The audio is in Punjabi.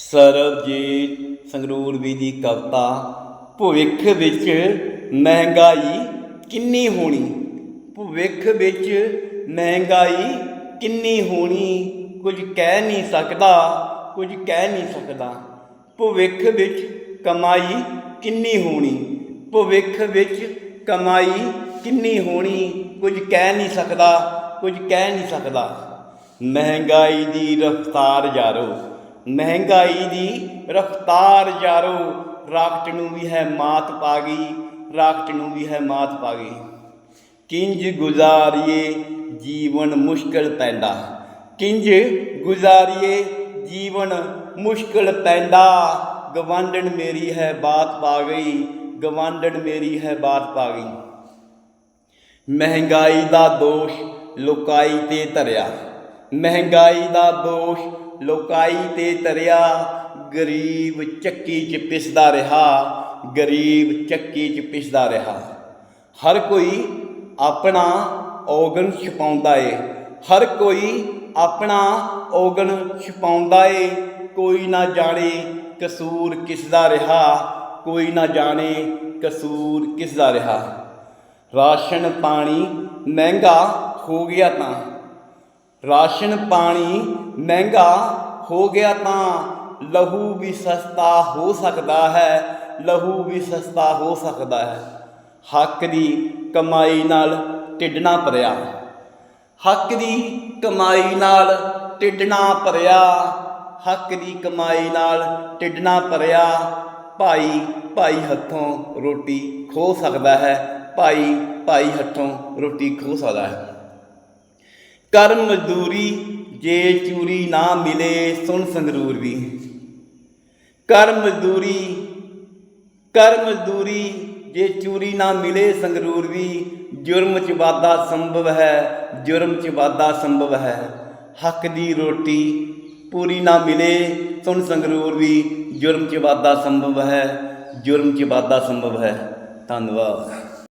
ਸਰਬਜੀਤ ਸੰਗਰੂਰਵੀ ਦੀ ਕਵਿਤਾ, ਭਵਿੱਖ ਵਿੱਚ ਮਹਿੰਗਾਈ ਕਿੰਨੀ ਹੋਣੀ? ਭਵਿੱਖ ਵਿੱਚ ਮਹਿੰਗਾਈ ਕਿੰਨੀ ਹੋਣੀ? ਕੁਝ ਕਹਿ ਨਹੀਂ ਸਕਦਾ, ਕੁਝ ਕਹਿ ਨਹੀਂ ਸਕਦਾ। ਭਵਿੱਖ ਵਿੱਚ ਕਮਾਈ ਕਿੰਨੀ ਹੋਣੀ? ਭਵਿੱਖ ਵਿੱਚ ਕਮਾਈ ਕਿੰਨੀ ਹੋਣੀ? ਕੁਝ ਕਹਿ ਨਹੀਂ ਸਕਦਾ, ਕੁਝ ਕਹਿ ਨਹੀਂ ਸਕਦਾ। ਮਹਿੰਗਾਈ ਦੀ ਰਫ਼ਤਾਰ ਯਾਰੋ ਮਹਿੰਗਾਈ ਦੀ ਰਫ਼ਤਾਰ ਯਾਰੋ ਰਾਕਟ ਨੂੰ ਵੀ ਹੈ ਮਾਤ ਪਾ ਗਈ ਰਾਕਟ ਨੂੰ ਵੀ ਹੈ ਮਾਤ ਪਾ ਗਈ ਕਿੰਜ ਗੁਜ਼ਾਰੀਏ ਜੀਵਨ ਮੁਸ਼ਕਲ ਪੈਂਦਾ। ਕਿੰਜ ਗੁਜ਼ਾਰੀਏ ਜੀਵਨ ਮੁਸ਼ਕਲ ਪੈਂਦਾ। ਗਵਾਂਡਣ ਮੇਰੀ ਹੈ ਬਾਤ ਪਾ ਗਈ ਗਵਾਂਡਣ ਮੇਰੀ ਹੈ ਬਾਤ ਪਾ ਗਈ ਮਹਿੰਗਾਈ ਦਾ ਦੋਸ਼ ਲੁਕਾਈ ਤੇ ਧਰਿਆ। ਮਹਿੰਗਾਈ ਦਾ ਦੋਸ਼ ਲੋਕਾਈ ਤੇ ਤਰਿਆ। ਗਰੀਬ ਚੱਕੀ 'ਚ ਪਿਸਦਾ ਰਿਹਾ। ਗਰੀਬ ਚੱਕੀ 'ਚ ਪਿਸਦਾ ਰਿਹਾ। ਹਰ ਕੋਈ ਆਪਣਾ ਔਗਣ ਛਪਾਉਂਦਾ ਏ। ਹਰ ਕੋਈ ਆਪਣਾ ਔਗਣ ਛਪਾਉਂਦਾ ਏ। ਕੋਈ ਨਾ ਜਾਣੇ ਕਸੂਰ ਕਿਸ ਦਾ ਰਿਹਾ। ਕੋਈ ਨਾ ਜਾਣੇ ਕਸੂਰ ਕਿਸ ਦਾ ਰਿਹਾ। ਰਾਸ਼ਨ ਪਾਣੀ ਮਹਿੰਗਾ ਹੋ ਗਿਆ ਤਾਂ ਰਾਸ਼ਨ ਪਾਣੀ ਮਹਿੰਗਾ ਹੋ ਗਿਆ ਤਾਂ ਲਹੂ ਵੀ ਸਸਤਾ ਹੋ ਸਕਦਾ ਹੈ, ਲਹੂ ਵੀ ਸਸਤਾ ਹੋ ਸਕਦਾ ਹੈ। ਹੱਕ ਦੀ ਕਮਾਈ ਨਾਲ ਟਿੱਡਣਾ ਭਰਿਆ। ਹੱਕ ਦੀ ਕਮਾਈ ਨਾਲ ਟਿੱਡਣਾ ਭਰਿਆ। ਹੱਕ ਦੀ ਕਮਾਈ ਨਾਲ ਟਿੱਡਣਾ ਭਰਿਆ। ਭਾਈ ਭਾਈ ਹੱਥੋਂ ਰੋਟੀ ਖੋ ਸਕਦਾ ਹੈ। ਭਾਈ ਭਾਈ ਹੱਥੋਂ ਰੋਟੀ ਖੋ ਸਕਦਾ ਹੈ। ਕਰ ਮਜ਼ਦੂਰੀ ਜੇ ਚੂਰੀ ਨਾ ਮਿਲੇ ਸੁਣ ਸੰਗਰੂਰ ਵੀ। ਕਰ ਮਜ਼ਦੂਰੀ ਕਰ ਮਜ਼ਦੂਰੀ ਜੇ ਚੂਰੀ ਨਾ ਮਿਲੇ ਸੰਗਰੂਰ ਵੀ। ਜੁਰਮ ਚ ਵਾਧਾ ਸੰਭਵ ਹੈ, ਜੁਰਮ ਚ ਵਾਧਾ ਸੰਭਵ ਹੈ। ਹੱਕ ਦੀ ਰੋਟੀ ਪੂਰੀ ਨਾ ਮਿਲੇ ਸੁਣ ਸੰਗਰੂਰ ਵੀ। ਜੁਰਮ ਚ ਵਾਧਾ ਸੰਭਵ ਹੈ, ਜੁਰਮ ਚ ਵਾਧਾ ਸੰਭਵ ਹੈ। ਧੰਨਵਾਦ।